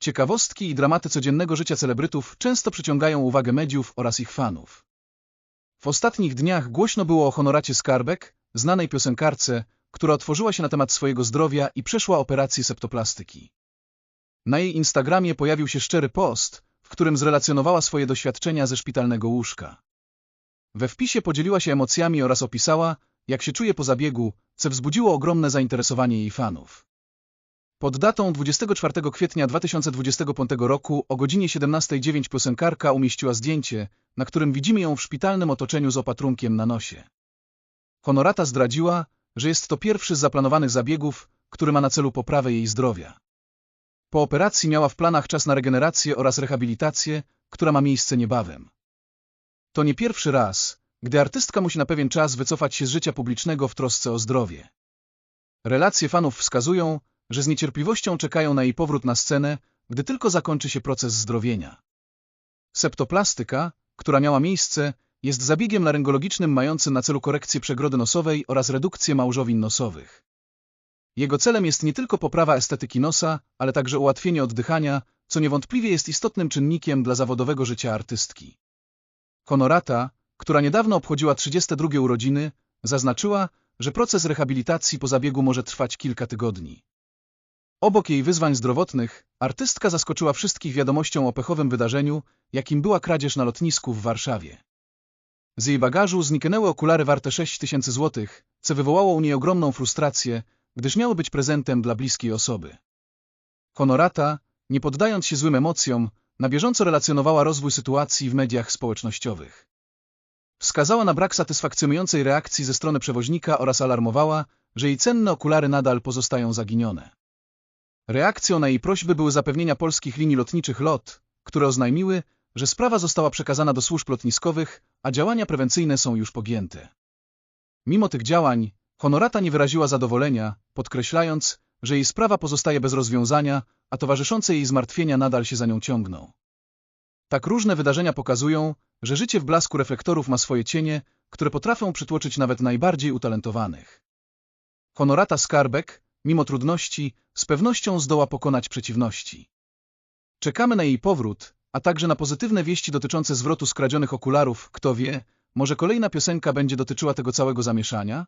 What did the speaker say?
Ciekawostki i dramaty codziennego życia celebrytów często przyciągają uwagę mediów oraz ich fanów. W ostatnich dniach głośno było o Honoracie Skarbek, znanej piosenkarce, która otworzyła się na temat swojego zdrowia i przeszła operację septoplastyki. Na jej Instagramie pojawił się szczery post, w którym zrelacjonowała swoje doświadczenia ze szpitalnego łóżka. We wpisie podzieliła się emocjami oraz opisała, jak się czuje po zabiegu, co wzbudziło ogromne zainteresowanie jej fanów. Pod datą 24 kwietnia 2025 roku o godzinie 17.09 piosenkarka umieściła zdjęcie, na którym widzimy ją w szpitalnym otoczeniu z opatrunkiem na nosie. Honorata zdradziła, że jest to pierwszy z zaplanowanych zabiegów, który ma na celu poprawę jej zdrowia. Po operacji miała w planach czas na regenerację oraz rehabilitację, która ma miejsce niebawem. To nie pierwszy raz, gdy artystka musi na pewien czas wycofać się z życia publicznego w trosce o zdrowie. Relacje fanów wskazują, że z niecierpliwością czekają na jej powrót na scenę, gdy tylko zakończy się proces zdrowienia. Septoplastyka, która miała miejsce, jest zabiegiem laryngologicznym mającym na celu korekcję przegrody nosowej oraz redukcję małżowin nosowych. Jego celem jest nie tylko poprawa estetyki nosa, ale także ułatwienie oddychania, co niewątpliwie jest istotnym czynnikiem dla zawodowego życia artystki. Honorata, która niedawno obchodziła 32 urodziny, zaznaczyła, że proces rehabilitacji po zabiegu może trwać kilka tygodni. Obok jej wyzwań zdrowotnych, artystka zaskoczyła wszystkich wiadomością o pechowym wydarzeniu, jakim była kradzież na lotnisku w Warszawie. Z jej bagażu zniknęły okulary warte 6 tysięcy złotych, co wywołało u niej ogromną frustrację, gdyż miały być prezentem dla bliskiej osoby. Honorata, nie poddając się złym emocjom, na bieżąco relacjonowała rozwój sytuacji w mediach społecznościowych. Wskazała na brak satysfakcjonującej reakcji ze strony przewoźnika oraz alarmowała, że jej cenne okulary nadal pozostają zaginione. Reakcją na jej prośby były zapewnienia polskich linii lotniczych LOT, które oznajmiły, że sprawa została przekazana do służb lotniskowych, a działania prewencyjne są już pogięte. Mimo tych działań, Honorata nie wyraziła zadowolenia, podkreślając, że jej sprawa pozostaje bez rozwiązania, a towarzyszące jej zmartwienia nadal się za nią ciągną. Tak różne wydarzenia pokazują, że życie w blasku reflektorów ma swoje cienie, które potrafią przytłoczyć nawet najbardziej utalentowanych. Honorata Skarbek, mimo trudności, z pewnością zdoła pokonać przeciwności. Czekamy na jej powrót, a także na pozytywne wieści dotyczące zwrotu skradzionych okularów, kto wie, może kolejna piosenka będzie dotyczyła tego całego zamieszania?